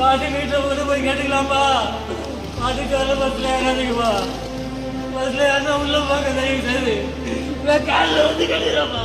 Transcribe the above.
பாட்டு வீட்டில் போட்டு போய் கேட்டுக்கலாம்ப்பா பாட்டுக்கு வரல பஸ்ல ஏறாதீங்கப்பா பஸ்ல ஏறினா உள்ள பார்க்க தயவு செய்து நான் காலில் வந்து கேட்டுக்கிறேன்ப்பா